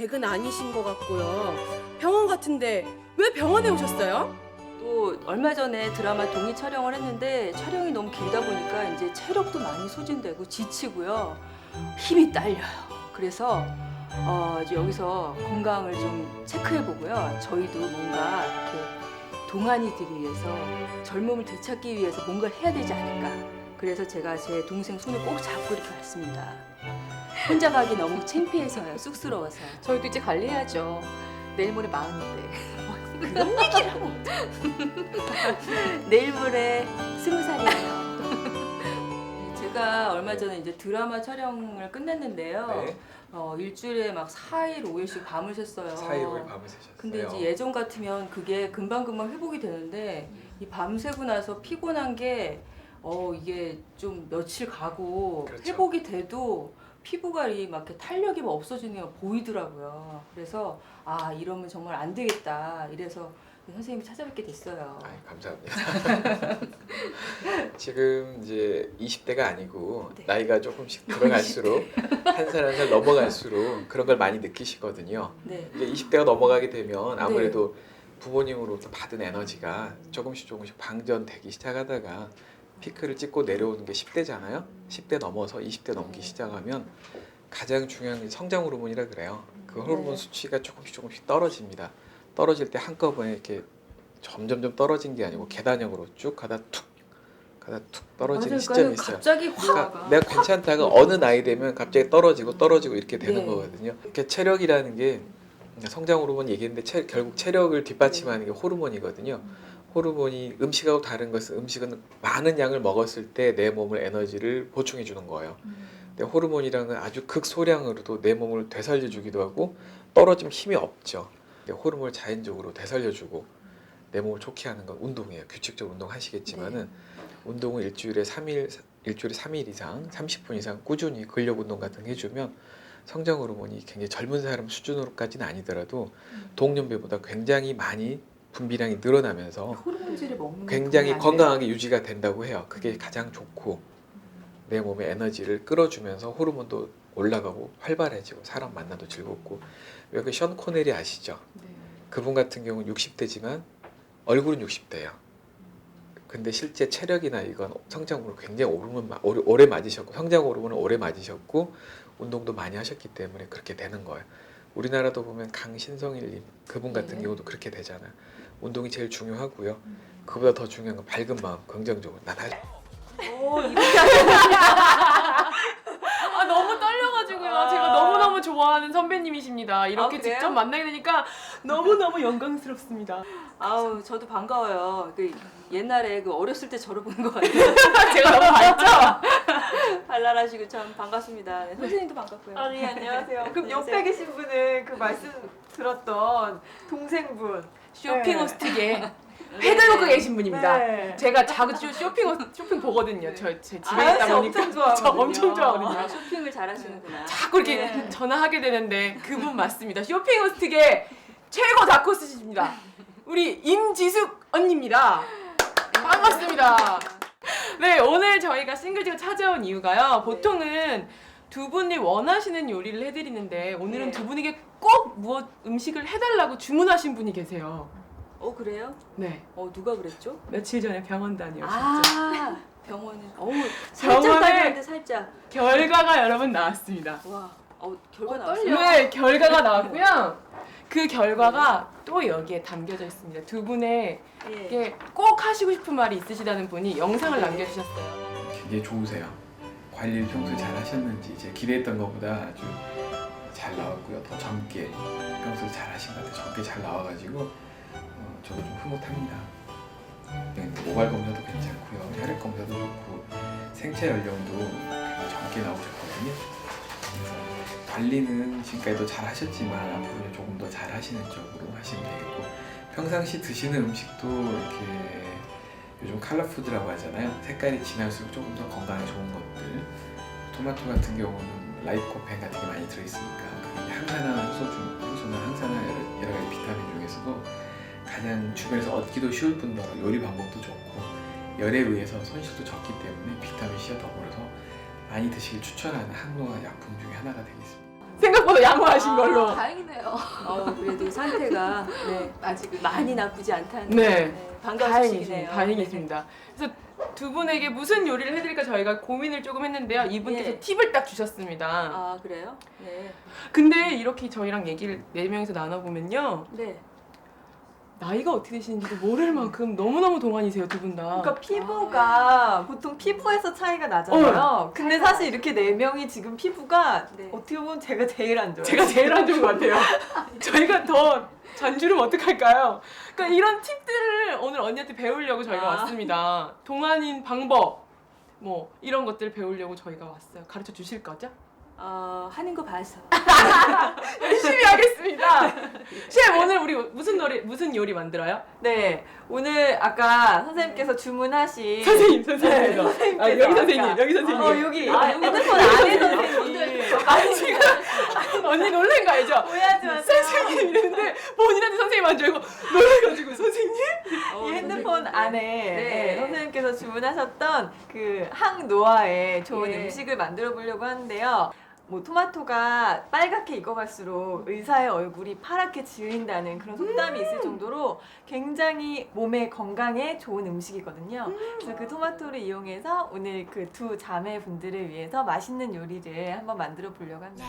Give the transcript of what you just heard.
댁은 아니신 것 같고요. 병원 같은데 왜 병원에 오셨어요? 또 얼마 전에 드라마 동의 촬영을 했는데 촬영이 너무 길다 보니까 이제 체력도 많이 소진되고 지치고요. 힘이 딸려요. 그래서 어, 이제 여기서 건강을 좀 체크해 보고요. 저희도 뭔가 이렇게 동안이들이 위해서 젊음을 되찾기 위해서 뭔가를 해야 되지 않을까. 그래서 제가 제 동생 손을 꼭 잡고 이렇게 왔습니다. 혼자 가기 너무 창피해서요. 쑥스러워서. 저희도 이제 관리해야죠. 내일 모레 마흔인데. 그런 얘기를 하고 내일 모레 스무 살이에요. 제가 얼마 전에 이제 드라마 촬영을 끝냈는데요. 네. 어, 일주일에 막 4일, 5일씩 밤을 샜어요. 사이로에 밤을 새셨어요. 근데 이제 예전 같으면 그게 금방금방 회복이 되는데 이 밤새고 나서 피곤한 게 어, 이게 좀 며칠 가고 그렇죠. 회복이 돼도 피부가 이막 이렇게 탄력이 막 없어지는 게 보이더라고요. 그래서 아 이러면 정말 안 되겠다. 이래서 선생님을 찾아뵙게 됐어요. 아이, 감사합니다. 지금 이제 20대가 아니고 네. 나이가 조금씩 들어갈수록 한 살 한 살 넘어갈수록 그런 걸 많이 느끼시거든요. 네. 이제 20대가 넘어가게 되면 아무래도 부모님으로부터 받은 에너지가 조금씩 조금씩 방전되기 시작하다가 피크를 찍고 내려오는 게 10대잖아요. 10대 넘어서 20대 넘기 시작하면 가장 중요한 게 성장 호르몬이라 그래요. 그 호르몬 네. 수치가 조금씩 조금씩 떨어집니다. 떨어질 때 한꺼번에 이렇게 점점점 떨어진 게 아니고 계단형으로 쭉 가다 툭 가다 툭 떨어지는 맞아요. 시점이 그러니까 있어요. 갑자기 확 그러니까 내가 괜찮다가 어느 나이 되면 갑자기 떨어지고 떨어지고 이렇게 되는 네. 거거든요. 이렇게 체력이라는 게 성장 호르몬 얘기했는데 체- 결국 체력을 뒷받침하는 게 호르몬이거든요. 호르몬이 음식하고 다른 것은 음식은 많은 양을 먹었을 때 내 몸을 에너지를 보충해 주는 거예요. 근데 호르몬이라는 건 아주 극소량으로도 내 몸을 되살려 주기도 하고 떨어지면 힘이 없죠. 근데 호르몬을 자연적으로 되살려 주고 내 몸을 좋게 하는 건 운동이에요. 규칙적으로 운동하시겠지만은 운동을 일주일에 3일 일주일에 3일 이상 30분 이상 꾸준히 근력 운동 같은 거 해주면 성장 호르몬이 굉장히 젊은 사람 수준으로까지는 아니더라도 동년배보다 굉장히 많이 분비량이 늘어나면서 호르몬제를 먹는 굉장히 건. 건강하게 유지가 된다고 해요. 그게 가장 좋고 내 몸의 에너지를 끌어주면서 호르몬도 올라가고 활발해지고 사람 만나도 즐겁고 여기 션 코넬이 아시죠? 네. 그분 같은 경우는 60대지만 얼굴은 60대예요. 근데 실제 체력이나 이건 성장 호르몬 굉장히 오르면 오래 맞으셨고 성장 호르몬을 오래 맞으셨고 운동도 많이 하셨기 때문에 그렇게 되는 거예요. 우리나라도 보면 강신성일님 그분 같은 네. 경우도 그렇게 되잖아요. 운동이 제일 중요하고요. 그보다 더 중요한 건 밝은 마음, 긍정적으로 난 할. 오, 이렇게 아 너무 떨려가지고요. 제가 너무 너무 좋아하는 선배님이십니다. 이렇게 아, 그래요? 직접 만나게 되니까 너무 너무 영광스럽습니다. 아우 저도 반가워요. 그 옛날에 그 어렸을 때 저를 보는 것 같아요. 제가 너무 밝죠? 발랄하시고 참 반갑습니다. 네, 선생님도 반갑고요. 아니 안녕하세요. 그럼 안녕하세요. 옆에 계신 분은 그 말씀 들었던 동생분. 쇼핑 네. 호스틱에 헤드 놓고 계신 분입니다. 네. 제가 자주 쇼핑 호- 쇼핑 보거든요. 저 제 집에 아유, 있다 저 보니까 엄청 좋아하거든요. 저 엄청 좋아하거든요. 아, 쇼핑을 잘하시는구나. 자꾸 이렇게 네. 전화하게 되는데 그분 맞습니다. 쇼핑 호스틱의 최고 다코스십니다. 우리 임지숙 언니입니다. 반갑습니다. 네, 오늘 저희가 싱글즈가 찾아온 이유가요. 보통은 두 분이 원하시는 요리를 해드리는데 오늘은 네. 두 분에게 꼭 무엇 음식을 해달라고 주문하신 분이 계세요. 어 그래요? 네, 어 누가 그랬죠? 며칠 전에 병원 다녀오셨죠. 아 병원에. 어우 살짝 병원에- 딸렸는데 살짝. 결과가 여러분 나왔습니다. 와. 어 결과 어, 나왔어요. 네, 결과가 나왔고요. 그 결과가 또 여기에 담겨져 있습니다. 두 분의 예. 이게 꼭 하시고 싶은 말이 있으시다는 분이 영상을 남겨주셨어요. 굉장히 좋으세요. 관리를 평소에 잘 하셨는지 제 기대했던 것보다 아주 잘 나왔고요. 더 젊게 평소에 잘 하신 것 같아요. 젊게 잘 나와가지고 어, 저도 좀 흐뭇합니다. 네, 모발 검사도 괜찮고요. 혈액 검사도 좋고 생체 연령도 젊게 나오셨거든요. 그래서 관리는 지금까지도 잘 하셨지만 앞으로는 조금 더 잘 하시는 쪽으로 하시면 되겠고 평상시 드시는 음식도 이렇게 요즘 칼라푸드라고 하잖아요. 색깔이 진할수록 조금 더 건강에 좋은 것들. 토마토 같은 경우는 라이코펜 같은 게 많이 들어있으니까 항산화 효소 중 효소나 항산화 여러, 여러 가지 비타민 중에서도 가장 주변에서 얻기도 쉬울 뿐더러 요리 방법도 좋고 열에 의해서 손실도 적기 때문에 비타민 C와 더불어서 많이 드시길 추천하는 한국화 약품 중에 하나가 되겠습니다. 생각보다 또 양호하신 걸로. 아, 다행이네요. 어, 그래도 상태가 네, 아직은 많이 나쁘지 않다는 네. 반가운 다행이십니다. 소식이네요. 다행이십니다. 그래서 두 분에게 무슨 요리를 해드릴까 저희가 고민을 조금 했는데요. 이분께서 예. 팁을 딱 주셨습니다. 아 그래요? 네. 근데 이렇게 저희랑 얘기를 네 명이서 나눠보면요. 네. 나이가 어떻게 되시는지도 모를 만큼 너무너무 동안이세요, 두 분 다. 그러니까 피부가 보통 피부에서 차이가 나잖아요. 근데 사실 이렇게 네 명이 지금 피부가 네. 어떻게 보면 제가 제일 안 좋아요. 제가 제일 안 좋은 것 같아요. 저희가 더 잔주름 어떡할까요? 그러니까 이런 팁들을 오늘 언니한테 배우려고 저희가 아. 왔습니다. 동안인 방법, 뭐 이런 것들 배우려고 저희가 왔어요. 가르쳐 주실 거죠? 어, 하는 거 봐서. 열심히 하겠습니다. 셰프 오늘 우리 무슨 요리 무슨 요리 만들어요? 네, 오늘 아까 선생님께서 주문하신 선생님, 선생님. 네, 선생님께서 아, 여기 선생님, 아까- 여기 선생님. 어, 여기 아, 핸드폰 안에 선생님. 아니 지금 언니 놀란 거 알죠? 오해하지 마세요. 선생님 이랬는데 본인한테 선생님 안줄 알고 놀래가지고 선생님? 이 핸드폰 안에 네. 네, 선생님께서 주문하셨던 그 항노화의 좋은 예. 음식을 만들어 보려고 하는데요. 뭐 토마토가 빨갛게 익어갈수록 의사의 얼굴이 파랗게 지린다는 그런 속담이 있을 정도로 굉장히 몸에 건강에 좋은 음식이거든요. 그래서 그 토마토를 이용해서 오늘 그 두 자매 분들을 위해서 맛있는 요리를 한번 만들어 보려고 합니다.